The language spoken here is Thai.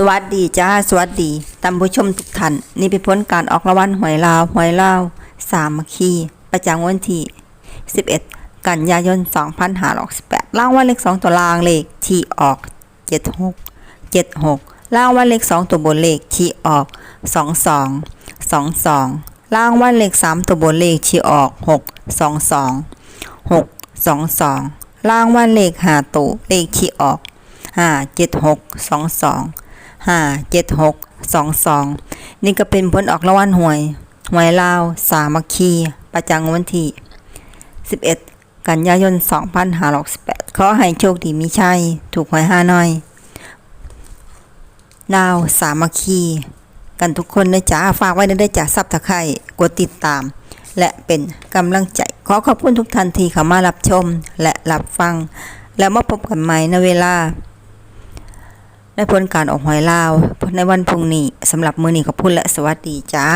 สวัสดีจ้า สวัสดีท่านผู้ชมทุกท่าน นี่เป็นผลการออกรางวัลหวยลาวหวยลาวสามคีประจำวันที่ 11 กันยายน 2568รางวัลเลข2ตัวรางเลขที่ออก 76 76รางวัลเลข2ตัวบนเลขที่ออก 22 22รางวัลเลข3ตัวบนเลขที่ออก 6 22 6 22รางวัลเลข5ตัวเลขที่ออกห้าเจ็ด ห้าเจ็ดหกสองสองนี่ก็เป็นผลออกรางวัลหวย หวยลาว สามัคคี ประจำวันที่สิบเอ็ดกันยายนสองพันห้าร้อยสิบแปดขอให้โชคดีมีชัย ถูกหวยห้าน้อยลาว สามัคคี กันทุกคนนะจ๊ะฝากไว้ได้จากซับตะไคร่กดติดตาม และเป็นกำลังใจ ขอขอบคุณทุกท่านที่เข้ามารับชมและรับฟัง แล้วมาพบกันใหม่ในเวลา ในผลการออกหวยลาว ในวันพรุ่งนี้สำหรับมือนี้ขอบคุณและสวัสดีจ้า